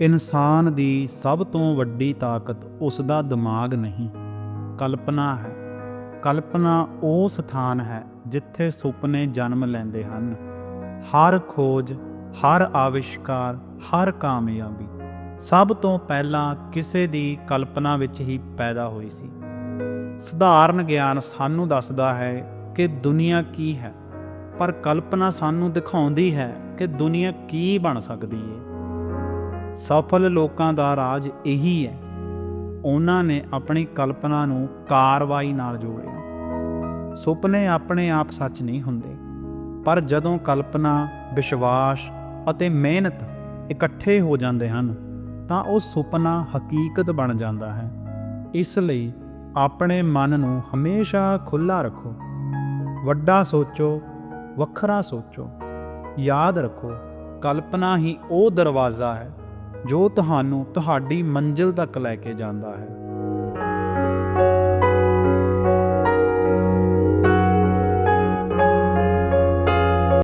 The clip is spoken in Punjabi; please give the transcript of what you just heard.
ਇਨਸਾਨ ਦੀ ਸਭ ਤੋਂ ਵੱਡੀ ਤਾਕਤ ਉਸ ਦਾ ਦਿਮਾਗ ਨਹੀਂ, ਕਲਪਨਾ ਹੈ। ਕਲਪਨਾ ਉਹ ਸਥਾਨ ਹੈ ਜਿੱਥੇ ਸੁਪਨੇ ਜਨਮ ਲੈਂਦੇ ਹਨ। ਹਰ ਖੋਜ, ਹਰ ਆਵਿਸ਼ਕਾਰ, ਹਰ ਕਾਮਯਾਬੀ ਸਭ ਤੋਂ ਪਹਿਲਾਂ ਕਿਸੇ ਦੀ ਕਲਪਨਾ ਵਿੱਚ ਹੀ ਪੈਦਾ ਹੋਈ ਸੀ। ਸਧਾਰਨ ਗਿਆਨ ਸਾਨੂੰ ਦੱਸਦਾ ਹੈ ਕਿ ਦੁਨੀਆ ਕੀ ਹੈ, ਪਰ ਕਲਪਨਾ ਸਾਨੂੰ ਦਿਖਾਉਂਦੀ ਹੈ ਕਿ ਦੁਨੀਆ ਕੀ ਬਣ ਸਕਦੀ ਹੈ ਸਫਲ ਲੋਕਾਂ ਦਾ ਰਾਜ ਇਹੀ ਹੈ। ਉਹਨਾਂ ਨੇ ਆਪਣੀ ਕਲਪਨਾ ਨੂੰ ਕਾਰਵਾਈ ਨਾਲ ਜੋੜਿਆ। ਸੁਪਨੇ ਆਪਣੇ ਆਪ ਸੱਚ ਨਹੀਂ ਹੁੰਦੇ। ਪਰ ਜਦੋਂ ਕਲਪਨਾ, ਵਿਸ਼ਵਾਸ ਅਤੇ ਮਿਹਨਤ ਇਕੱਠੇ ਹੋ ਜਾਂਦੇ ਹਨ, ਤਾਂ ਉਹ ਸੁਪਨਾ ਹਕੀਕਤ ਬਣ ਜਾਂਦਾ ਹੈ। ਇਸ ਲਈ ਆਪਣੇ ਮਨ ਨੂੰ ਹਮੇਸ਼ਾ ਖੁੱਲਾ ਰੱਖੋ। ਵੱਡਾ ਸੋਚੋ, ਵੱਖਰਾ ਸੋਚੋ। ਯਾਦ ਰੱਖੋ, ਕਲਪਨਾ ਹੀ ਉਹ ਦਰਵਾਜ਼ਾ ਹੈ ਜੋ ਤੁਹਾਨੂੰ ਤੁਹਾਡੀ ਮੰਜ਼ਿਲ ਤੱਕ ਲੈ ਕੇ ਜਾਂਦਾ ਹੈ।